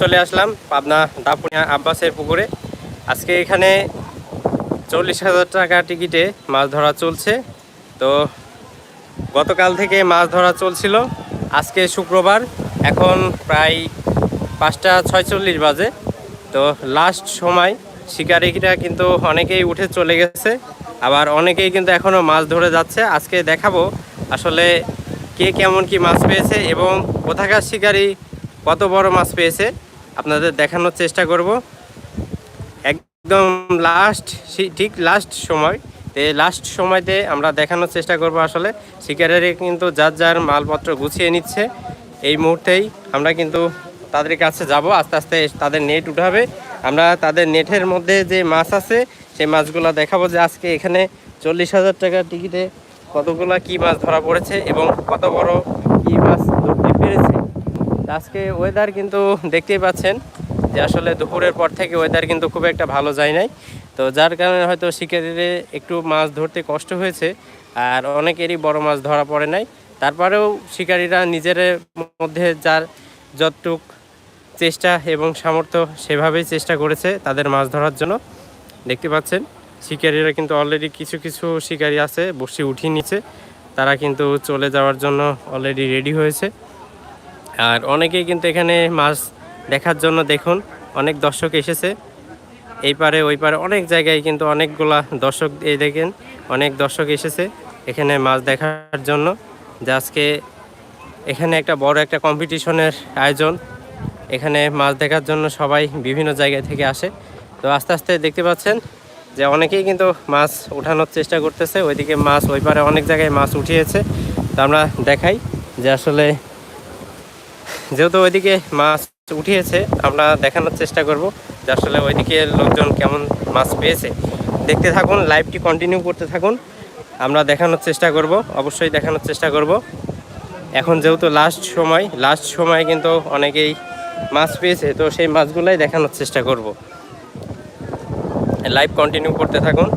চলে আসলাম পাবনা দাপুনিয়া আব্বাসের পুকুরে। আজকে এখানে চল্লিশ হাজার টাকা টিকিটে মাছ ধরা চলছে। তো গতকাল থেকে মাছ ধরা চলছিল। আজকে শুক্রবার, এখন প্রায় পাঁচটা ছয়চল্লিশ বাজে। তো লাস্ট সময় শিকারিরা কিন্তু অনেকেই উঠে চলে গেছে, আবার অনেকেই কিন্তু এখনও মাছ ধরে যাচ্ছে। আজকে দেখাবো আসলে কে কেমন কি মাছ পেয়েছে এবং কোথাকার শিকারি কত বড় মাছ পেয়েছে, আপনাদের দেখানোর চেষ্টা করব। একদম লাস্ট ঠিক লাস্ট সময়, তো লাস্ট সময়তে আমরা দেখানোর চেষ্টা করব আসলে। শিকারেরা কিন্তু যার যার মালপত্র গুছিয়ে নিচ্ছে, এই মুহূর্তেই আমরা কিন্তু তাদের কাছে যাব, আস্তে আস্তে তাদের নেট উঠাবে। আমরা তাদের নেটের মধ্যে যে মাছ আছে, সেই মাছগুলো দেখাবো যে আজকে এখানে চল্লিশ হাজার টাকার টিকিটে কতগুলো কি মাছ ধরা পড়েছে এবং কত বড় কি মাছ আজকে ওয়েদার কিন্তু দেখতেই পাচ্ছেন যে আসলে দুপুরের পর থেকে ওয়েদার কিন্তু খুব একটা ভালো যায় নাই। তো যার কারণে হয়তো শিকারিদের একটু মাছ ধরতে কষ্ট হয়েছে আর অনেকেরই বড় মাছ ধরা পড়ে নাই। তারপরেও শিকারীরা নিজের মধ্যে যার যতটুক চেষ্টা এবং সামর্থ্য সেভাবেই চেষ্টা করেছে তাদের মাছ ধরার জন্য। দেখতে পাচ্ছেন, শিকারীরা কিন্তু অলরেডি কিছু কিছু শিকারী আছে, বসে উঠিয়ে নিচ্ছে। তারা কিন্তু চলে যাওয়ার জন্য অলরেডি রেডি হয়েছে। আর অনেকেই কিন্তু এখানে মাছ দেখার জন্য দেখুন, অনেক দর্শক এসেছে। এই পারে, ওই পারে অনেক জায়গায় কিন্তু অনেকগুলা দর্শক এই দেখেন, অনেক দর্শক এসেছে এখানে মাছ দেখার জন্য। যে আজকে এখানে একটা বড় একটা কম্পিটিশনের আয়োজন। এখানে মাছ দেখার জন্য সবাই বিভিন্ন জায়গা থেকে আসে। তো আস্তে আস্তে দেখতে পাচ্ছেন যে অনেকেই কিন্তু মাছ উঠানোর চেষ্টা করতেছে। ওইদিকে মাছ, ওই পারে অনেক জায়গায় মাছ উঠিয়েছে। তো আমরা দেখাই যে আসলে যেহেতু ওইদিকে মাছ উঠিয়েছে, আমরা দেখানোর চেষ্টা করব যে আসলে ওইদিকে লোকজন কেমন মাছ পেয়েছে। দেখতে থাকুন, লাইভটি কন্টিনিউ করতে থাকুন। আমরা দেখানোর চেষ্টা করব, অবশ্যই দেখানোর চেষ্টা করব। এখন যেহেতু লাস্ট সময় লাস্ট সময় কিন্তু অনেকেই মাছ পেয়েছে, তো সেই মাছগুলাই দেখানোর চেষ্টা করব। লাইভ কন্টিনিউ করতে থাকুন।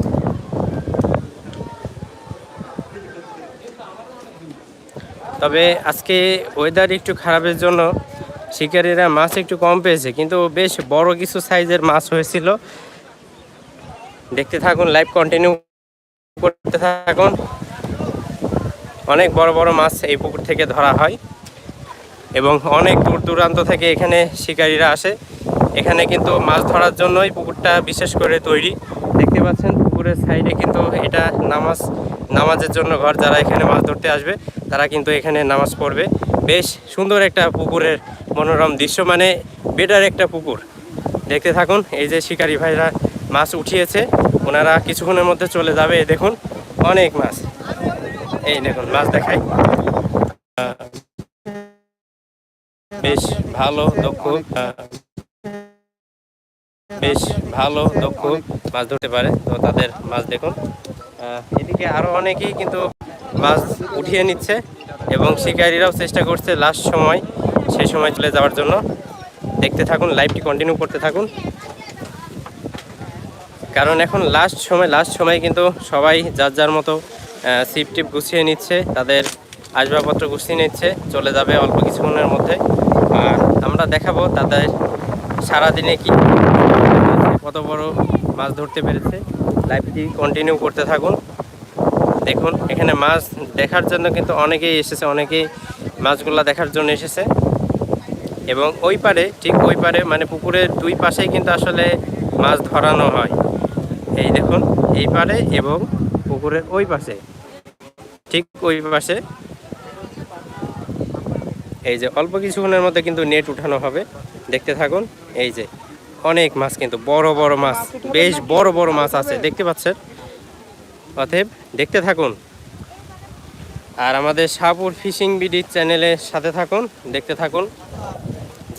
তবে আজকে ওয়েদার একটু খারাপের জন্য শিকারীরা মাছ একটু কম পেয়েছে, কিন্তু বেশ বড় কিছু সাইজের মাছ হয়েছিল। দেখতে থাকুন লাইভ কন্টিনিউ করতে থাকুন। অনেক বড় বড় মাছ এই পুকুর থেকে ধরা হয় এবং অনেক দূর দূরান্ত থেকে এখানে শিকারীরা আসে। এখানে কিন্তু মাছ ধরার জন্যই পুকুরটা বিশেষ করে তৈরি। দেখতে পাচ্ছেন পুকুরের সাইডে কিন্তু এটা নামাজ নামাজের জন্য ঘর যারা এখানে মাছ ধরতে আসবে, তারা কিন্তু এখানে নামাজ পড়বে। বেশ সুন্দর একটা পুকুরের মনোরম দৃশ্য মানে বেটার একটা পুকুর। দেখতে থাকুন, এই যে শিকারি ভাইরা মাছ উঠিয়েছে, ওনারা কিছুক্ষণের মধ্যে চলে যাবে দেখুন, অনেক মাছ। এই দেখুন, মাছ দেখাই। বেশ ভালো, দক্ষ, বেশ ভালো, দক্ষ মাছ ধরতে পারে। তো তাদের মাছ দেখুন। এদিকে আরও অনেকেই কিন্তু মাছ উঠিয়ে নিচ্ছে এবং শিকারীরাও চেষ্টা করছে লাস্ট সময়, সেই সময় চলে যাওয়ার জন্য। দেখতে থাকুন, লাইভটি কন্টিনিউ করতে থাকুন। কারণ এখন লাস্ট সময় লাস্ট সময় কিন্তু সবাই যার যার মতো সিপ টিপ গুছিয়ে নিচ্ছে, তাদের আসবাবপত্র গুছিয়ে নিচ্ছে, চলে যাবে অল্প কিছুক্ষণের মধ্যে। আর আমরা দেখাবো তাদের সারাদিনে কি, কত বড় মাছ ধরতে পেরেছে। লাইভটি কন্টিনিউ করতে থাকুন। দেখুন, এখানে মাছ দেখার জন্য কিন্তু অনেকেই এসেছে, অনেকেই মাছগুলা দেখার জন্য এসেছে। এবং ওই পারে, ঠিক ওই পারে মানে পুকুরের দুই পাশেই কিন্তু আসলে মাছ ধরানো হয়। এই দেখুন, এই পারে এবং পুকুরের ওই পাশে। ঠিক ওই পাশে। এই যে অল্প কিছুক্ষণের মধ্যে কিন্তু নেট উঠানো হবে। দেখতে থাকুন, এই যে। অনেক মাছ কিন্তু, বড় বড় মাছ, বেশ বড় বড় মাছ আছে, দেখতে পাচ্ছেন? অতএব দেখতে থাকুন। আর আমাদের শাহপুর ফিশিং বিডি চ্যানেলের সাথে থাকুন, দেখতে থাকুন।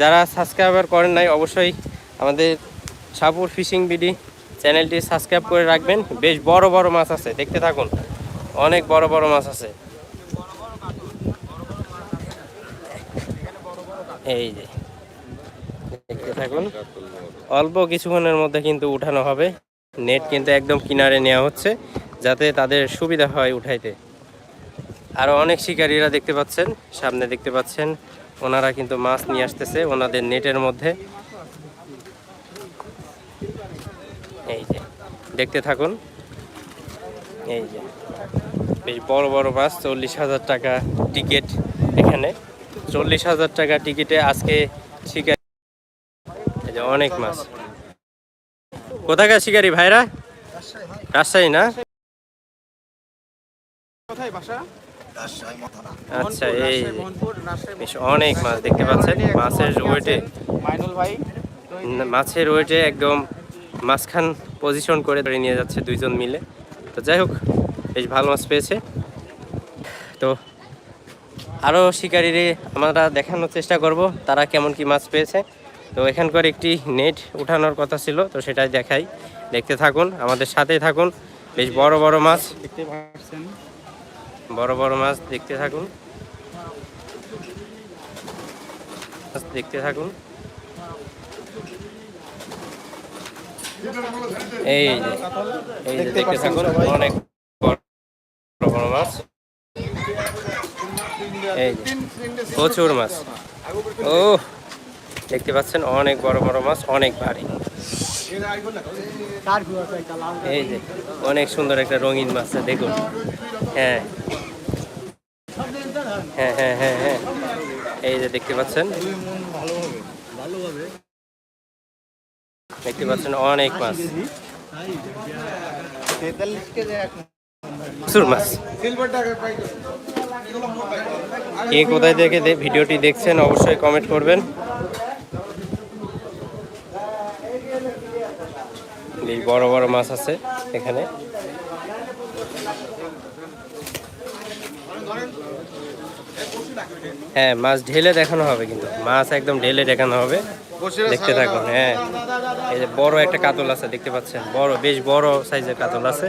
যারা সাবস্ক্রাইবার করেন নাই, অবশ্যই আমাদের শাহপুর ফিশিং বিডি চ্যানেলটি সাবস্ক্রাইব করে রাখবেন। বেশ বড় বড় মাছ আছে, দেখতে থাকুন। অনেক বড় বড় মাছ আছে। এই যে, দেখতে থাকুন। অল্প কিছুক্ষণের মধ্যে কিন্তু উঠানো হবে। নেট কিন্তু একদম কিনারে নেওয়া হচ্ছে, যাতে তাদের সুবিধা হয় উঠাইতে। আরও অনেক শিকারীরা দেখতে পাচ্ছেন, সামনে দেখতে পাচ্ছেন, ওনারা কিন্তু মাছ নিয়ে আসতেছে ওনাদের নেটের মধ্যে। এই যে, দেখতে থাকুন। এই যে, বেশ বড় বড় মাছ, চল্লিশ হাজার টাকা টিকিট এখানে। চল্লিশ হাজার টাকা টিকিটে আজকে শিকারি অনেক মাছ। কোথাকার শিকারি ভাইরা? রাজশাহী না? আচ্ছা এই বেশ অনেক মাছ দেখতে পাচ্ছেন। মাছের ওয়েটে মাছের ওয়েটে একদম মাঝখান পজিশন করে ধরে নিয়ে যাচ্ছে দুইজন মিলে। তো যাই হোক বেশ ভালো মাছ পেয়েছে। তো আরও শিকারিরে আমরা দেখানোর চেষ্টা করব তারা কেমন কি মাছ পেয়েছে। তো এখানকার একটি নেট উঠানোর কথা ছিল তো সেটাই দেখাই। দেখতে থাকুন আমাদের সাথেই থাকুন। বেশ বড় বড় মাছ। দেখতে পাচ্ছেন। বড় বড় মাছ দেখতে থাকুন। দেখতে থাকুন। এই যে এই যে দেখতে থাকুন অনেক বড় বড় মাছ। এই যে প্রচুর মাছ। ও দেখতে পাচ্ছেন, অনেক বড় বড় মাছ, অনেক ভারী। এই যে, অনেক সুন্দর একটা রঙিন মাছ, দেখুন। হ্যাঁ। হ্যাঁ হ্যাঁ হ্যাঁ হ্যাঁ। এই যে দেখতে পাচ্ছেন। দেখতে পাচ্ছেন অনেক মাছ। মাছ। কে কোথায় থেকে ভিডিওটি দেখছেন অবশ্যই কমেন্ট করবেন। এই বড় বড় মাছ আছে এখানে। হ্যাঁ মাছ ঢেলে দেখানো হবে কিন্তু। মাছ একদম ঢেলে দেখানো হবে। দেখতে থাকুন হ্যাঁ। এই যে বড় একটা কাতল আছে দেখতে পাচ্ছেন? বড় বেশ বড় সাইজের কাতল আছে।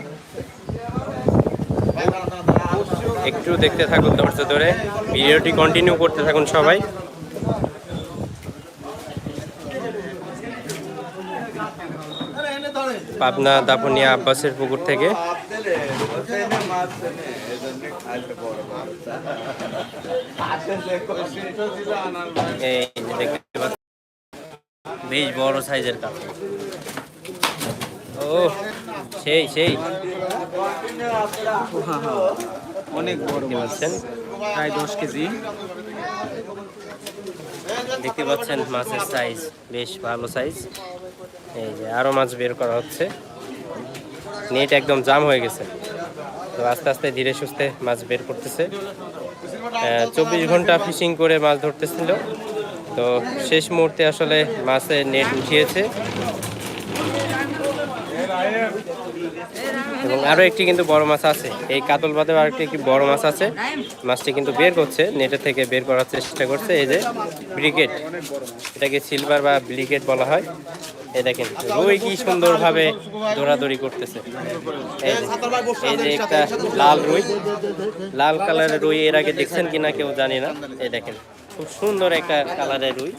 একটু দেখতে থাকুন ধৈর্য ধরে। ভিডিওটি কন্টিনিউ করতে থাকুন সবাই। পাবনা দাপনিয়া আব্বাসের পুকুর থেকে। বেশ বড় সাইজের কাপ। ও সেই সেই। অনেক বড় পাচ্ছেন? প্রায় দশ কেজি। দেখতে পাচ্ছেন মাছের সাইজ বেশ ভালো সাইজ এই যে আরও মাছ বের করা হচ্ছে। নেট একদম জাম হয়ে গেছে। তো আস্তে আস্তে ধীরে সুস্থে মাছ বের করতেছে। চব্বিশ ঘণ্টা ফিশিং করে মাছ ধরতেছিল। তো শেষ মুহূর্তে আসলে মাছের নেট উঠিয়েছে। এবং আরও একটি কিন্তু বড় মাছ আছে। এই কাতল বাদেও আরেকটি একটি বড় মাছ আছে। মাছটি কিন্তু বের করছে, নেটে থেকে বের করার চেষ্টা করছে। এই যে ব্রিগেড এটাকে সিলভার বা ব্রিগেড বলা হয়। এই দেখেন, রুই কি সুন্দরভাবে দৌড়াদৌড়ি করতেছে। এই যে এই যে একটা লাল রুই। লাল কালারের রুই এর আগে দেখছেন কিনা কেউ জানি না। এই দেখেন, খুব সুন্দর একটা কালারের রুই।